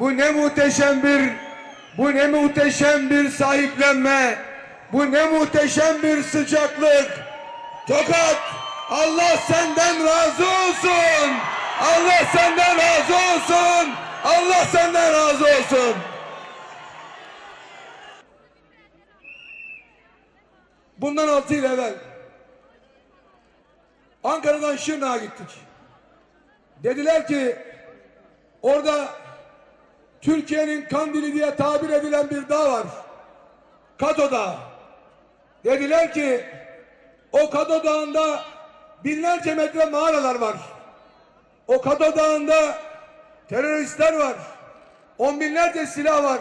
Bu ne muhteşem bir bu ne muhteşem bir sahiplenme. Bu ne muhteşem bir sıcaklık. Tokat Allah senden razı olsun. Allah senden razı olsun. Allah senden razı olsun. Bundan altı yıl evvel Ankara'dan Şırnak'a gittik. Dediler ki orada Türkiye'nin Kandili diye tabir edilen bir dağ var. Kato Dağı. Dediler ki o Kato Dağı'nda binlerce metre mağaralar var. O Kato Dağı'nda teröristler var. On binlerce silah var.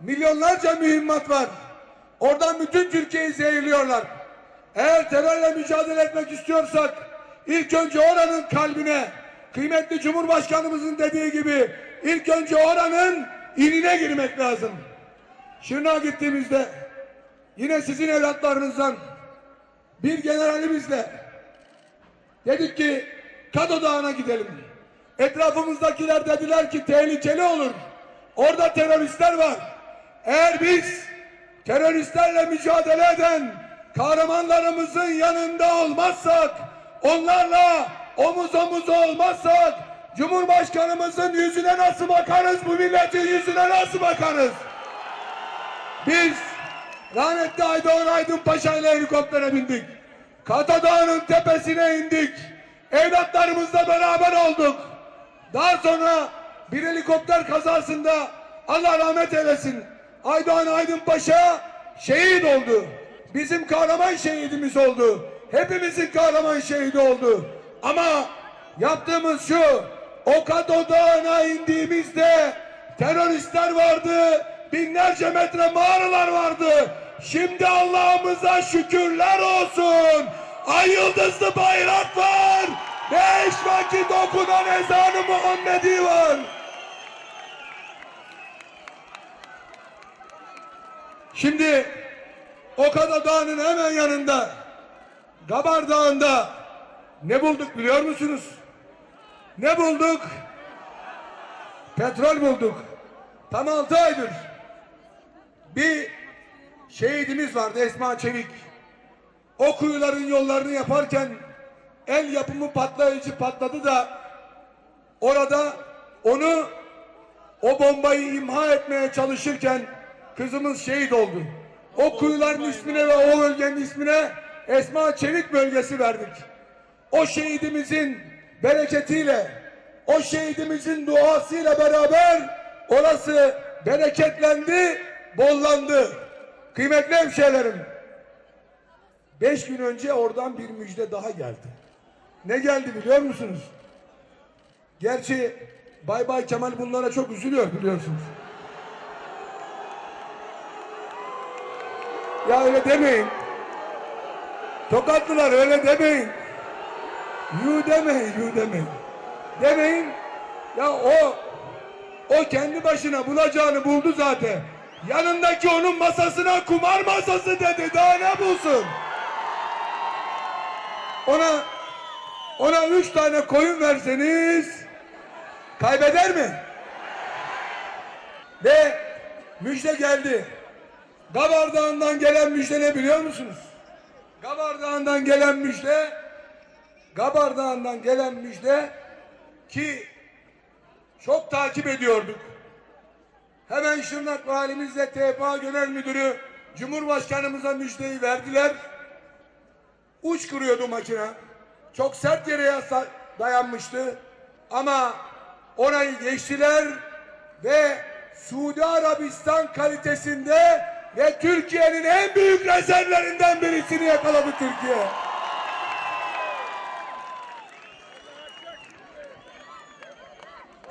Milyonlarca mühimmat var. Oradan bütün Türkiye'yi zehirliyorlar. Eğer terörle mücadele etmek istiyorsak ilk önce oranın kalbine kıymetli Cumhurbaşkanımızın dediği gibi ilk önce oranın inine girmek lazım. Şırnak'a gittiğimizde yine sizin evlatlarınızdan bir generalimizle dedik ki Kado Dağı'na gidelim. Etrafımızdakiler dediler ki tehlikeli olur. Orada teröristler var. Eğer biz teröristlerle mücadele eden kahramanlarımızın yanında olmazsak, onlarla omuz omuza olmazsak, Cumhurbaşkanımızın yüzüne nasıl bakarız, bu milletin yüzüne nasıl bakarız? Biz rahmetli Aydoğan Aydın Paşa ile helikoptere bindik. Kata Dağı'nın tepesine indik. Evlatlarımızla beraber olduk. Daha sonra bir helikopter kazasında Allah rahmet eylesin. Aydoğan Aydın Paşa şehit oldu. Bizim kahraman şehidimiz oldu. Hepimizin kahraman şehidi oldu. Ama yaptığımız şu, o Kato Dağı'na indiğimizde teröristler vardı, binlerce metre mağaralar vardı. Şimdi Allah'ımıza şükürler olsun. Ay yıldızlı bayrak var. Beş vakit okunan ezanı Muhammedi var. Şimdi Okada Dağı'nın hemen yanında Gabar Dağı'nda ne bulduk biliyor musunuz? Ne bulduk? Petrol bulduk. Tam altı aydır. Bir şehidimiz vardı Esma Çevik. O kuyuların yollarını yaparken el yapımı patlayıcı patladı da orada onu o bombayı imha etmeye çalışırken kızımız şehit oldu. O kuyuların ismine ve o bölgenin ismine Esma Çevik bölgesi verdik. O şehidimizin bereketiyle, o şehidimizin duasıyla beraber orası bereketlendi, bollandı. Kıymetli hemşehrilerim, beş gün önce oradan bir müjde daha geldi. Ne geldi biliyor musunuz? Gerçi Bay Bay Kemal bunlara çok üzülüyor biliyorsunuz. Ya öyle demeyin. Tokatlılar öyle demeyin. Yu demeyin, yu demeyin. Demeyin. Ya o o kendi başına bulacağını buldu zaten. Yanındaki onun masasına kumar masası dedi. Daha ne bulsun? Ona ona üç tane koyun verseniz kaybeder mi? Ve müjde geldi. Gabar Dağı'ndan gelen müjde ne biliyor musunuz? Gabar Dağı'ndan gelen müjde Gabar Dağı'ndan gelen müjde ki çok takip ediyorduk. Hemen Şırnak Valimizle TPA Genel Müdürü Cumhurbaşkanımıza müjdeyi verdiler. Uç kırıyordu makine. Çok sert yere dayanmıştı. Ama orayı geçtiler ve Suudi Arabistan kalitesinde ve Türkiye'nin en büyük rezervlerinden birisini yakaladı Türkiye.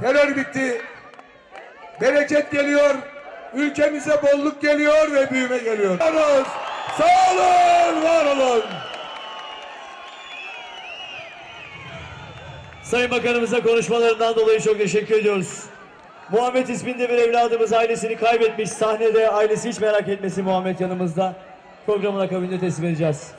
Terör bitti. Bereket geliyor. Ülkemize bolluk geliyor ve büyüme geliyor. Sağ olun, var olun. Sayın Bakanımıza konuşmalarından dolayı çok teşekkür ediyoruz. Muhammed isminde bir evladımız ailesini kaybetmiş. Sahnede ailesi hiç merak etmesin Muhammed yanımızda. Programın akabinde teslim edeceğiz.